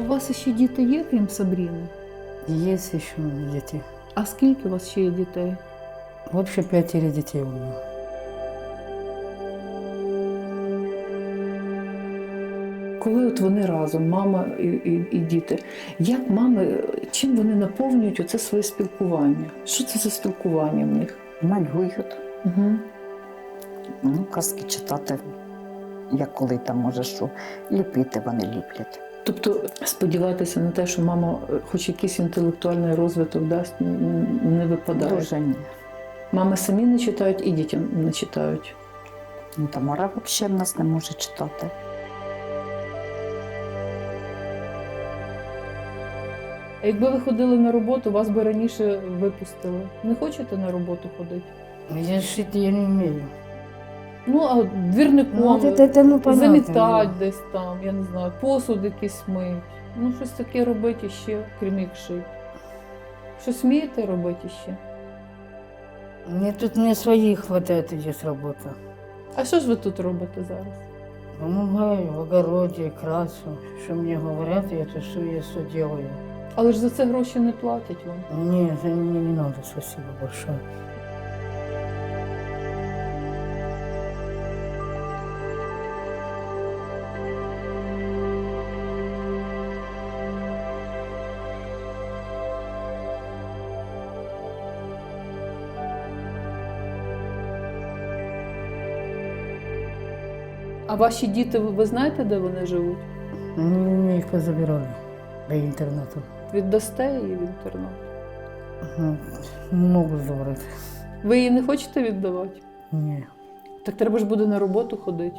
у вас ще діти є, крім Сабріни? Есть еще дети. А скільки у вас ще є дітей? Вообще пятеро детей у меня. Коли от вони разом, мама і, і, і діти, як мами, чим вони наповнюють оце своє спілкування? Що це за спілкування в них? Малюють, Угу. ну, казки читати, як коли там може що. Ліпити вони ліплять. Тобто сподіватися на те, що мама е, хоч якийсь інтелектуальний розвиток дасть, не випадає. Дуже ні. Мами самі не читають і дітям не читають. Ну, Тамара взагалі в нас не може читати. А якби ви ходили на роботу, вас би раніше випустили. Не хочете на роботу ходити? Я шить я не умею. Ну, а двірником Ну, это, это ну, замітати десь там, я не знаю, посуд якийсь мить. Ну, щось таке робити ще, крім як шити. Щось вмієте робити ще? Мне тут не своих хватает здесь работа. А що ж ви тут робите зараз? Помогаю в огороде, красу. Что мне говорят, я то все я все делаю. Але ж за це гроші не платять вам. За мне не надо, спасибо большое. А ваші діти, ви ви знаєте, де вони живуть? Ну, їх позабирали до інтернату. Віддасте її в інтернат. Ну, Не могу забрати. Ви її не хочете віддавати? Ні. Так треба ж буде на роботу ходити.